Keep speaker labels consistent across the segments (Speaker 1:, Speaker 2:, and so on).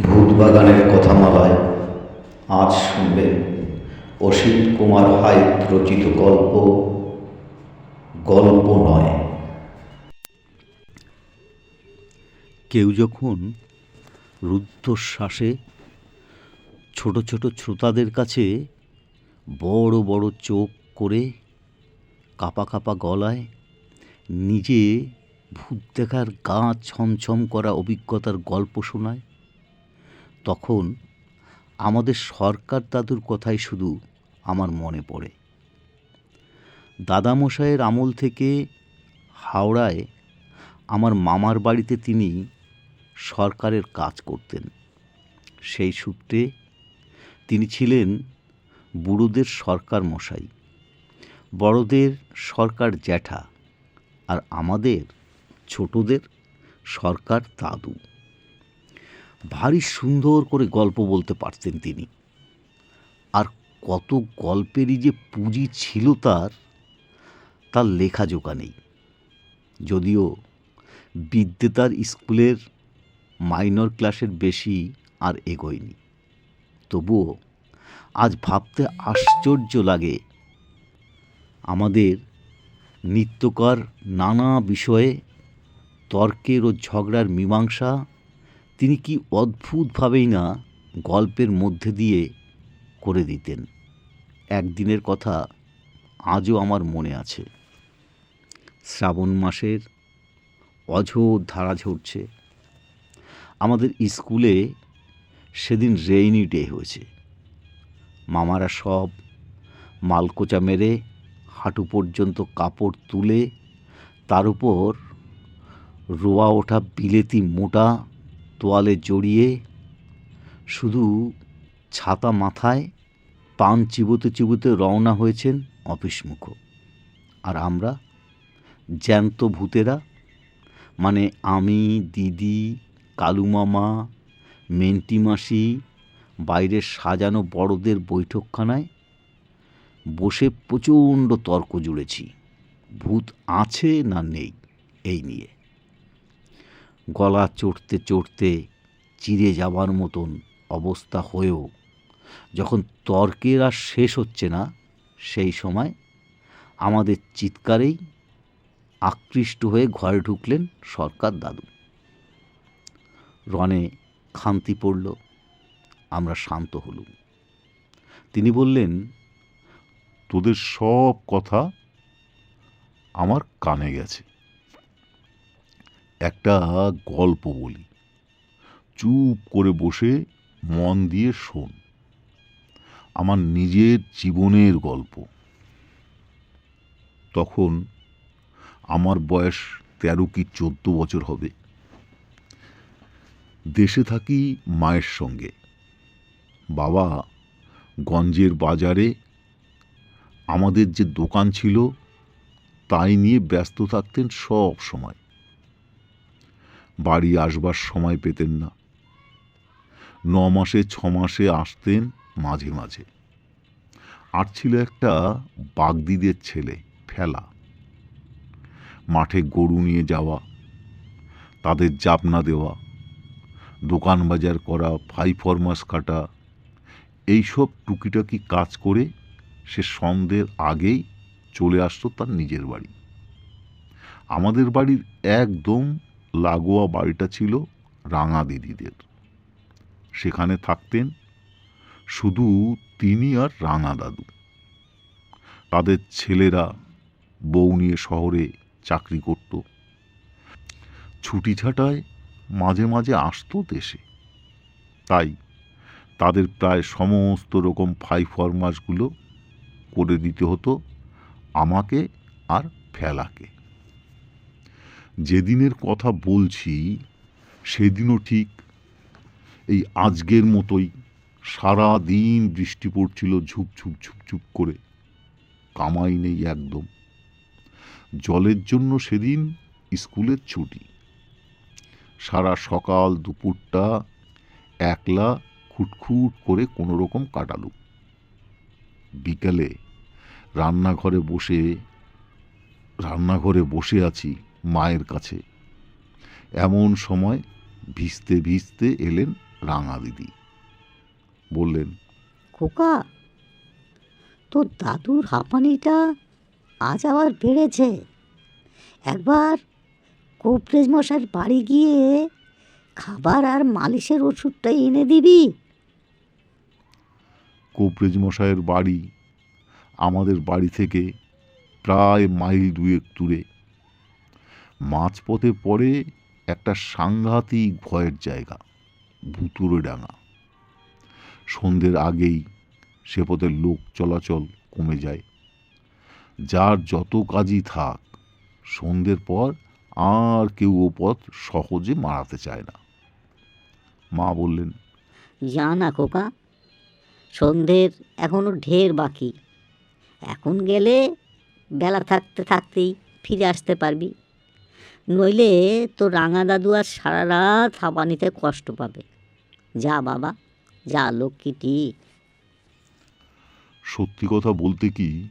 Speaker 1: ভূতবাগানের কথামালায় আজ শুনবেন অসিত কুমার হাইত রচিত গল্প গল্প নয়।
Speaker 2: কেউ যখন রুদ্ধশ্বাসে ছোট ছোট শ্রোতাদের কাছে বড় বড় চোখ করে কাপা কাপা গলায় নিজে ভূত দেখার গা ছমছম করা অভিজ্ঞতার গল্প শোনায় তখন আমাদের সরকার দাদুর কথাই শুধু আমার মনে পড়ে। দাদামশাইয়ের আমল থেকে হাওড়ায় আমার মামার বাড়িতে তিনি সরকারের কাজ করতেন। সেই সূত্রে তিনি ছিলেন বুড়োদের সরকার মশাই, বড়দের সরকার জ্যাঠা আর আমাদের ছোটদের সরকার দাদু। ভারী সুন্দর করে গল্প বলতে পারতেন তিনি। আর কত গল্পেরই যে পুঁজি ছিল তার তার লেখা জোকা নেই। যদিও বিদ্যে তার স্কুলের মাইনর ক্লাসের বেশি আর এগোয়নি। তবুও আজ ভাবতে আশ্চর্য লাগে আমাদের নিত্যকার নানা বিষয়ে তর্কের ও ঝগড়ার মীমাংসা তিনি কি অদ্ভুতভাবেই না গল্পের মধ্যে দিয়ে করে দিতেন। একদিনের কথা আজও আমার মনে আছে। শ্রাবণ মাসের অঝোর ধারা ঝরছে। আমাদের স্কুলে সেদিন রেইনি ডে হয়েছে। মামারা সব মালকোচা মেরে হাঁটু পর্যন্ত কাপড় তুলে তার উপর রোয়া ওঠা বিলেতি মোটা তোয়ালে জড়িয়ে শুধু ছাতা মাথায় পান চিবোতে চিবোতে রওনা হয়েছেন অফিসমুখ আর আমরা, জ্যান্ত ভূতেরা মানে আমি, দিদি, কালু মামা, মেন্টি মাসি, বাইরের সাজানো বড়দের বৈঠকখানায় বসে প্রচণ্ড তর্ক জুড়েছি, ভূত আছে না নেই, এই নিয়ে। গলা চড়তে চড়তে চিরে যাবার মতন অবস্থা হয়েও যখন তর্কের আর শেষ হচ্ছে না, সেই সময় আমাদের চিৎকারেই আকৃষ্ট হয়ে ঘরে ঢুকলেন সরকার দাদু। রনে খান্তি পড়ল, আমরা শান্ত হলুম। তিনি বললেন,
Speaker 3: তোদের সব কথা আমার কানে গেছে। একটা গল্প বলি। চুপ করে বসে মন দিয়ে শোন। আমার নিজের জীবনের গল্প। তখন আমার বয়স তেরো কি চোদ্দ বছর হবে। দেশে থাকি মায়ের সঙ্গে। বাবা গঞ্জের বাজারে। আমাদের যে দোকান ছিল, তাই নিয়ে ব্যস্ত থাকতেন সব সময়। বাড়ি আসবার সময় পেতেন না। ন মাসে ছ মাসে আসতেন মাঝে মাঝে। আর ছিল একটা বাগদিদের ছেলে, ফেলা। মাঠে গরু নিয়ে যাওয়া, তাদের জাপনা দেওয়া, দোকান বাজার করা ফাই ফরমাস কাটা, এইসব টুকিটাকি কাজ করে সে সন্ধ্যের আগেই চলে আসতো তার নিজের বাড়ি। আমাদের বাড়ির একদম লাগোয়া বাড়িটা ছিল রাঙা দিদিদের। সেখানে থাকতেন শুধু তিনি আর রাঙা দাদু। তাদের ছেলেরা বউ নিয়ে শহরে চাকরি করত। ছুটি ছাটায় মাঝে মাঝে আসতো দেশে। তাই তাদের প্রায় সমস্ত রকম ফাই ফরমাসগুলো করে দিতে হতো আমাকে আর ফেলাকে। যেদিনের কথা বলছি, সেদিনও ঠিক। এই আজকের মতোই সারা দিন বৃষ্টি পড়ছিল ঝুপ ঝুপ ঝুপ ঝুপ করে। কামাই নেই একদম। জলের জন্য সেদিন স্কুলের ছুটি। সারা সকাল দুপুরটা একলা খুটখুট করে কোনো রকম কাটালুম বিকালে রান্নাঘরে বসে রান্নাঘরে বসে আছি। মায়ের কাছে। এমন সময় ভিজতে ভিজতে এলেন
Speaker 2: রাঙা দিদি। বললেন
Speaker 4: খোকা তোর দাদুর হাঁপানিটা আজ আবার বেড়েছে। একবার কোপরেজ মশাইয়ের বাড়ি গিয়ে খাবার আর মালিশের ওষুধটা এনে দিবি।
Speaker 2: কোপরেজ মশাইয়ের বাড়ি আমাদের বাড়ি থেকে প্রায় মাইল দুয়েক দূরে। মাঝপথে পড়ে একটা সাংঘাতিক ভয়ের জায়গা ভুতুরে ডাঙা। সন্ধ্যের আগেই সে পথে লোক চলাচল কমে যায়। যার যত কাজই থাক, সন্ধ্যের পর আর কেউ ও পথ সহজে মারাতে চায় না। মা বললেন,
Speaker 4: যা না খোকা, সন্ধ্যের এখনও ঢের বাকি। এখন গেলে বেলা থাকতে থাকতেই ফিরে আসতে পারবি। নইলে তো রাঙা দাদু আর সারা রাত হাঁপানিতে কষ্ট পাবে। যা বাবা, যা লক্ষ্মীটি
Speaker 2: সত্যি কথা বলতে কি,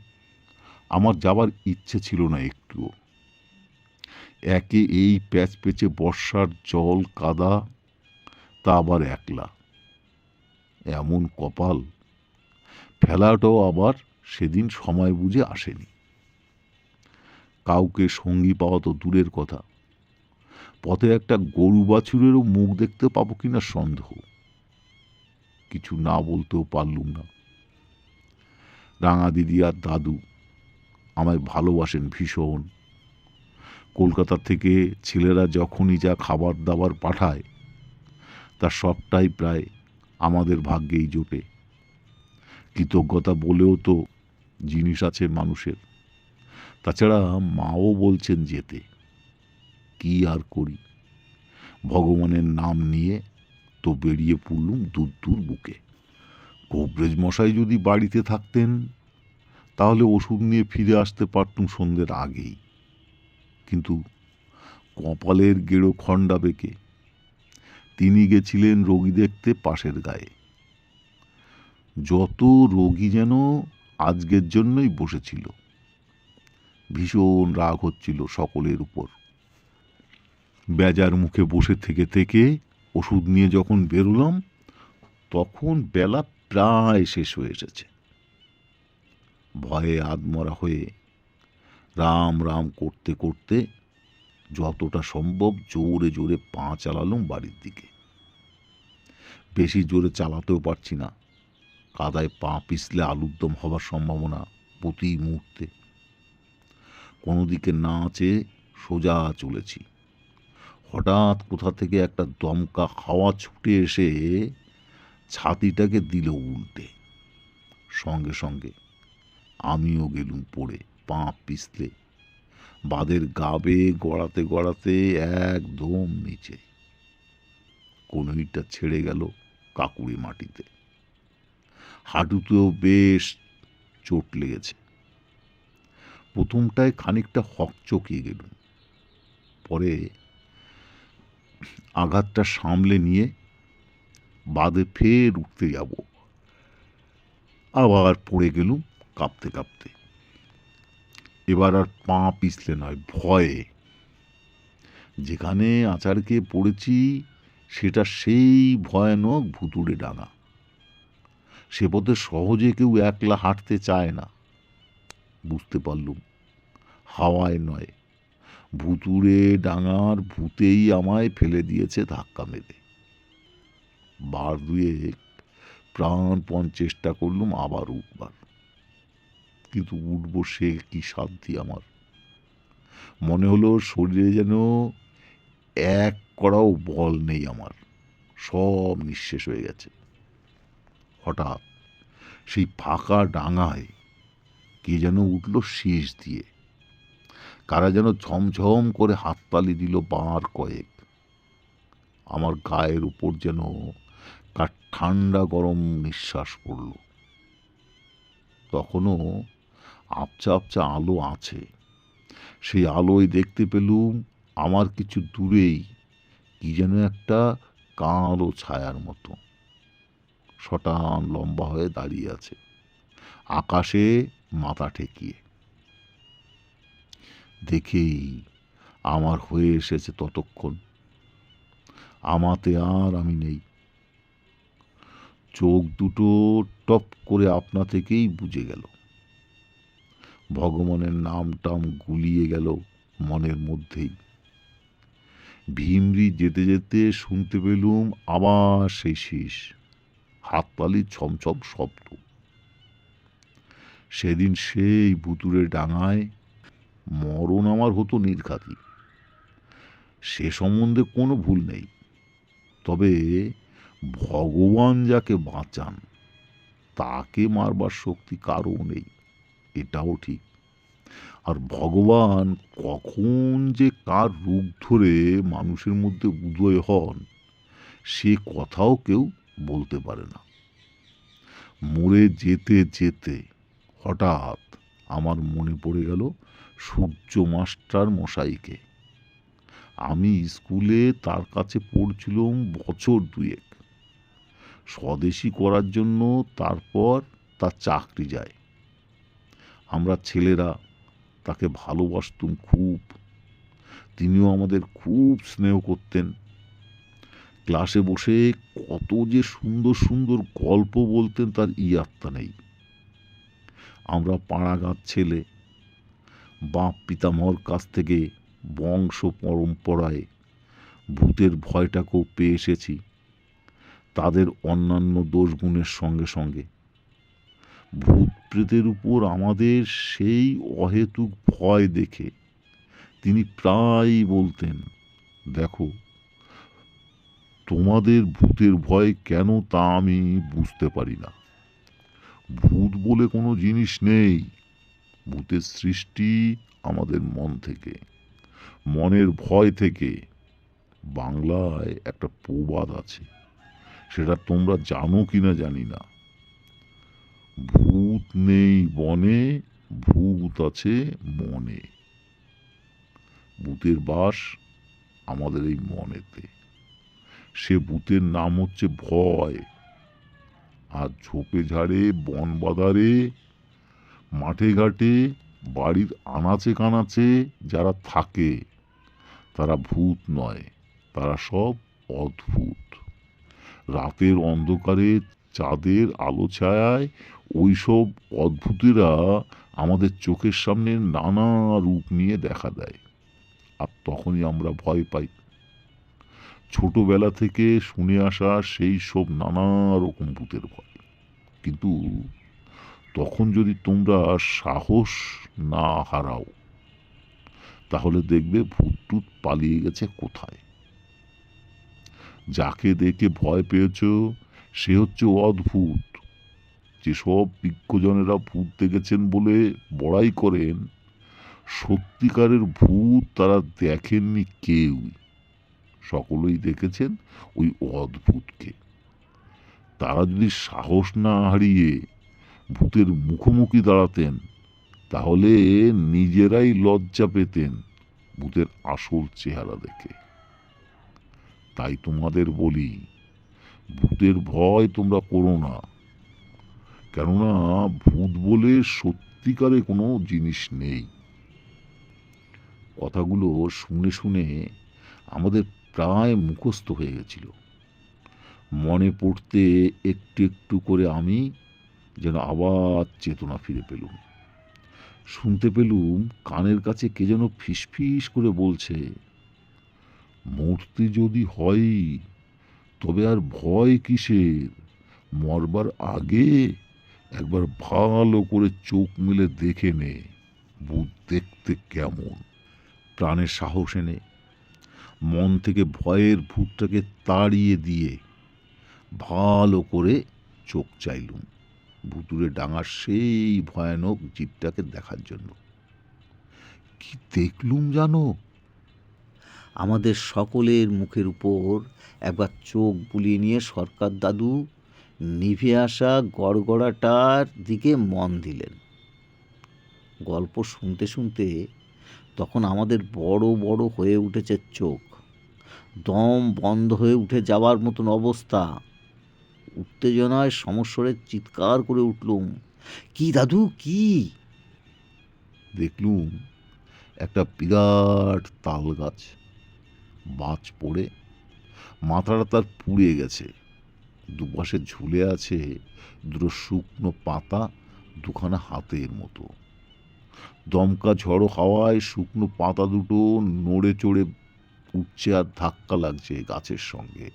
Speaker 2: আমার যাবার ইচ্ছে ছিল না একটুও। একে এই প্যাচ পেচে বর্ষার জল কাদা, তা আবার একলা। এমন কপাল, ফেলাটাও আবার সেদিন সময় বুঝে আসেনি। কাউকে সঙ্গী পাওয়া তো দূরের কথা। পথে একটা গরু বাছুরেরও মুখ দেখতে পাবো কিনা সন্দেহ। কিছু না বলতেও পারলুম না। রাঙা দিদি আর দাদু আমায় ভালোবাসেন ভীষণ। কলকাতা থেকে ছেলেরা যখনই যা খাবার দাবার পাঠায়, তা সবটাই প্রায় আমাদের ভাগ্যেই জোটে। কৃতজ্ঞতা বলেও তো জিনিস আছে মানুষের। তাছাড়া মাও বলছেন যেতে। কি আর করি? ভগবানের নাম নিয়ে তো বেরিয়ে পড়লুম দূর দূর বুকে। কোবরেজ মশাই যদি বাড়িতে থাকতেন, তাহলে ওষুধ নিয়ে ফিরে আসতে পারতুম সন্ধ্যের আগেই। কিন্তু কপালের গেড়ো খণ্ডা বেঁকে তিনি গেছিলেন রোগী দেখতে পাশের গায়ে। যত রোগী যেন আজকের জন্যই বসেছিল। ভীষণ রাগ হচ্ছিল সকলের উপর। বেজার মুখে বসে থেকে থেকে ওষুধ নিয়ে যখন বেরোলাম, তখন বেলা প্রায় শেষ হয়ে এসেছে। ভয়ে আদমরা হয়ে রাম রাম করতে করতে যতটা সম্ভব জোরে জোরে পা চালালুম বাড়ির দিকে। বেশি জোরে চালাতেও পারছি না। কাদায় পা পিছলে আলুর দম হবার সম্ভাবনা প্রতি মুহূর্তে। কোনো দিকে না চেয়ে সোজা চলেছি। হঠাৎ কোথা থেকে একটা দমকা হাওয়া ছুটে এসে ছাতিটাকে দিল উল্টে। সঙ্গে সঙ্গে আমিও গেলুম পড়ে, পা পিছলে। বাদের গাবে গড়াতে গড়াতে একদম নিচে। কনুইটা ছেড়ে গেল কাকুরি মাটিতে। হাঁটুতেও বেশ চোট লেগেছে। প্রথমটায় খানিকটা হক চকিয়ে গেলুম। পরে আঘাতটা সামলে নিয়ে বাদে ফের উঠতে যাব। আবার পড়ে গেলুম কাঁপতে কাঁপতে। এবার আর পা পিছলে নয়, ভয়ে। যেখানে আচারকে পড়েছি, সেটা সেই ভয়ানক ভুতুড়ে ডাঙা সে পথে সহজে কেউ একলা হাঁটতে চায় না। বুঝতে পারলুম হাওয়ায় নয়। ভুতুড়ে ডাঙার ভূতেই আমায় ফেলে দিয়েছে ধাক্কা মেরে। বার দুয়ে প্রাণপণ চেষ্টা করলুম আবার উঠবার। কিন্তু উঠব সে কি সাধ্যি আমার? মনে হলো শরীরে যেন এক করাও বল নেই আমার। সব নিঃশেষ হয়ে গেছে। হঠাৎ সেই ফাঁকা ডাঙায় কে যেন উঠল শীষ দিয়ে। কারা যেন ঝমঝম করে হাততালি দিল বার কয়েক। আমার গায়ের উপর যেন কার ঠান্ডা গরম নিঃশ্বাস পড়ল। তখনও আপচা আপচা আলো আছে। সেই আলোয় দেখতে পেলুম আমার কিছু দূরেই কি যেন একটা কালো ছায়ার মতো। শটান লম্বা হয়ে দাঁড়িয়ে আছে। আকাশে মাথা ঠেকিয়ে। দেখেই আমার হয়ে এসেছে ততক্ষণ। আমাতে আর আমি নেই। চোখ দুটো টপ করে আপনা থেকেই বুঝে গেল। ভগবানের নাম টাম গুলিয়ে গেল মনের মধ্যেই। ভীমরি যেতে যেতে শুনতে পেলুম আবার সেই শীষ হাততালির ছমছম শব্দ। সেদিন সেই ভুতুরে ডাঙায় মরণ আমার হতো নির্ঘাতই। সে সম্বন্ধে কোনো ভুল নেই। তবে ভগবান যাকে বাঁচান, তাকে মারবার শক্তি কারও নেই, এটাও ঠিক। আর ভগবান কখন যে কার রূপ ধরে মানুষের মধ্যে উদয় হন, সে কথাও কেউ বলতে পারে না। মরে যেতে যেতে হঠাৎ আমার মনে পড়ে গেল সূর্য মাস্টার মশাইকে। আমি স্কুলে তার কাছে পড়ছিলাম বছর দুয়েক। স্বদেশী করার জন্য তারপর তার চাকরি যায়। আমরা ছেলেরা তাকে ভালোবাসতুম খুব। তিনিও আমাদের খুব স্নেহ করতেন। ক্লাসে বসে কত যে সুন্দর সুন্দর গল্প বলতেন তার ইয়াত্তা নেই। আমরা পাড়াগাঁর ছেলে বাপ পিতামহর কাছ থেকে বংশ পরম্পরায় ভূতের ভয়টাকেও পেয়ে এসেছি। তাদের অন্যান্য দোষগুণের সঙ্গে সঙ্গে। ভূত প্রেতের উপর আমাদের সেই অহেতুক ভয় দেখে তিনি প্রায়ই বলতেন, দেখো, তোমাদের ভূতের ভয় কেন তা আমি বুঝতে পারি না। ভূত বলে কোনো জিনিস নেই। ভূতের সৃষ্টি আমাদের মন থেকে, মনের ভয় থেকে। বাংলায় একটা প্রবাদ আছে, সেটা তোমরা জানো কিনা জানি না। ভূত নেই বনে, ভূত আছে মনে। ভূতের বাস আমাদের এই মনেতে। সে ভূতের নাম হচ্ছে ভয়। আর ঝোপে ঝাড়ে বন বাদারে মাঠে ঘাটে, বাড়ির আনাচে কানাচে যারা থাকে, তারা ভূত নয়, তারা সব অদ্ভুত। রাতের অন্ধকারে চাঁদের আলো ছায়ায় ওইসব অদ্ভুতেরা আমাদের চোখের সামনে নানা রূপ নিয়ে দেখা দেয়, আর তখনই আমরা ভয় পাই। ছোটবেলা থেকে শুনে আসা সেই সব নানা রকম ভূতের ভয়। কিন্তু তখন যদি তোমরা সাহস না হারাও, তাহলে দেখবে ভূত টুত পালিয়ে গেছে কোথায়? যাকে দেখে ভয় পেয়েছ, সে হচ্ছে অদ্ভুত। যেসব বিজ্ঞজনেরা ভূত দেখেছেন বলে বড়াই করেন, সত্যিকারের ভূত তারা দেখেননি কেউ। সকলেই দেখেছেন ওই অদ্ভুতকে। তারা যদি সাহস না হারিয়ে ভূতের মুখোমুখি দাঁড়াতেন, তাহলে নিজেরাই লজ্জা পেতেন ভূতের আসল চেহারা দেখে। তাই তোমাদের বলি, ভূতের ভয় তোমরা করো না। কেননা ভূত বলে সত্যিকারে কোনো জিনিস নেই। কথাগুলো শুনে শুনে আমাদের প্রায় মুখস্থ হয়ে গেছিল। মনে পড়তে একটু একটু করে আমি যেন আবার চেতনা ফিরে পেলুম। শুনতে পেলুম কানের কাছে কে যেন ফিসফিস করে বলছে, মূর্তি যদি হয়, তবে আর ভয় কিসের? মরবার আগে একবার ভালো করে চোখ মেলে দেখে নে, ভূত দেখতে কেমন? প্রাণের সাহস এনে মন থেকে ভয়ের ভূতটাকে তাড়িয়ে দিয়ে ভালো করে চোখ চাইলুম। ভুতুরে ডাঙার সেই ভয়ানক জীবটাকে দেখার জন্য। কি দেখলুম জানো?
Speaker 5: আমাদের সকলের মুখের উপর একবার চোখ বুলিয়ে নিয়ে সরকার দাদু নিভে আসা গড়গড়াটার দিকে মন দিলেন। গল্প শুনতে শুনতে তখন আমাদের বড় বড় হয়ে উঠেছে চোখ। দম বন্ধ হয়ে উঠে যাওয়ার মতন অবস্থা। উত্তেজনায় সমস্বরে চিৎকার করে উঠলুম, কি দাদু, কি?
Speaker 2: দেখলুম একটা বিরাট তাল গাছ বাজ পড়ে, মাথাটা তার পুড়ে গেছে,
Speaker 6: দুপাশে ঝুলে আছে দুটো শুকনো পাতা দুখানা হাতের মতো, দমকা ঝড়ো হাওয়ায় শুকনো পাতা দুটো নড়ে চড়ে উঠছে আর ধাক্কা লাগছে গাছের সঙ্গে,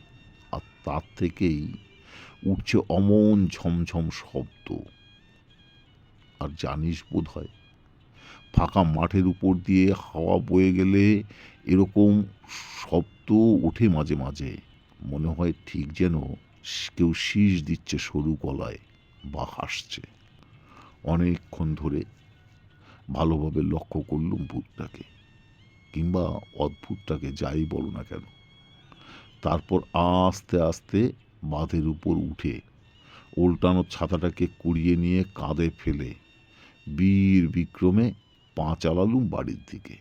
Speaker 6: আর তার থেকেই উঠছে অমন ঝমঝম শব্দ। আর জানিস বোধ হয় ফাঁকা মাঠের উপর দিয়ে হাওয়া বয়ে গেলে এরকম শব্দ ওঠে মাঝে মাঝে। মনে হয় ঠিক যেন কেউ শীষ দিচ্ছে সরু গলায় বা হাসছে। অনেকক্ষণ ধরে ভালোভাবে লক্ষ্য করলুম ভূতটাকে, কিংবা অদ্ভুতটাকে যাই বলো না কেন। তারপর আস্তে আস্তে বাঁধের উপর উঠে উল্টানো ছাতাটাকে কুড়িয়ে নিয়ে কাঁধে ফেলে, বীর বিক্রমে পা চালালুম বাড়ির দিকে।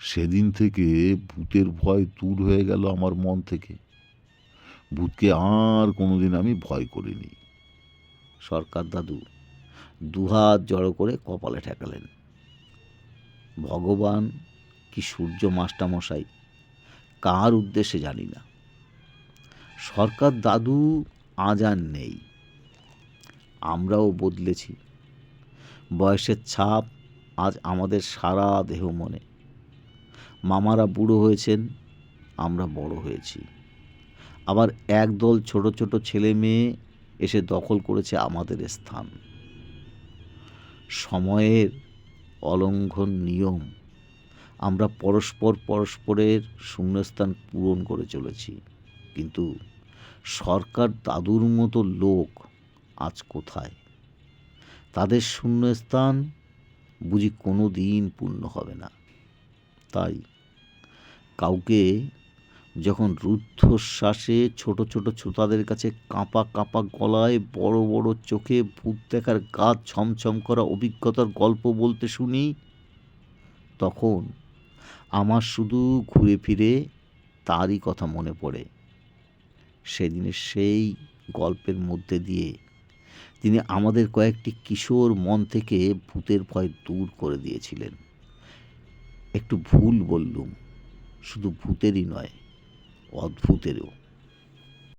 Speaker 6: সেদিন থেকে ভূতের ভয় দূর হয়ে গেল আমার মন থেকে। ভূতকে আর কোনোদিন আমি ভয় করিনি।
Speaker 2: সরকার দাদু, দুহাত জড়ো করে কপালে ঠেকালেন। ভগবান কি সূর্য মাস্টামশাই কার উদ্দেশ্যে জানি না। সরকার দাদু আজ আর নেই। আমরাও বদলেছি। বয়সের ছাপ আজ আমাদের সারা দেহ মনে। মামারা বুড়ো হয়েছেন, আমরা বড় হয়েছি। আবার একদল ছোট ছোট ছেলে মেয়ে এসে দখল করেছে আমাদের স্থান। সময়ের অলঙ্ঘন নিয়ম। আমরা পরস্পর পরস্পরের শূন্যস্থান পূরণ করে চলেছি। কিন্তু সরকার দাদুর মতো লোক আজ কোথায়? তাদের শূন্যস্থান বুঝি কোনো দিন পূর্ণ হবে না। তাই কাউকে যখন রুদ্ধশ্বাসে ছোট ছোট শ্রোতাদের কাছে কাঁপা কাঁপা গলায় বড় বড় চোখে ভূত দেখার গা ছমছম করা অভিজ্ঞতার গল্প বলতে শুনি, তখন আমার শুধু ঘুরে ফিরে তারই কথা মনে পড়ে। সেদিনের সেই গল্পের মধ্যে দিয়ে তিনি আমাদের কয়েকটি কিশোর মন থেকে ভূতের ভয় দূর করে দিয়েছিলেন। একটু ভুল বললুম, শুধু ভূতেরই নয়, অদ্ভুতেরও।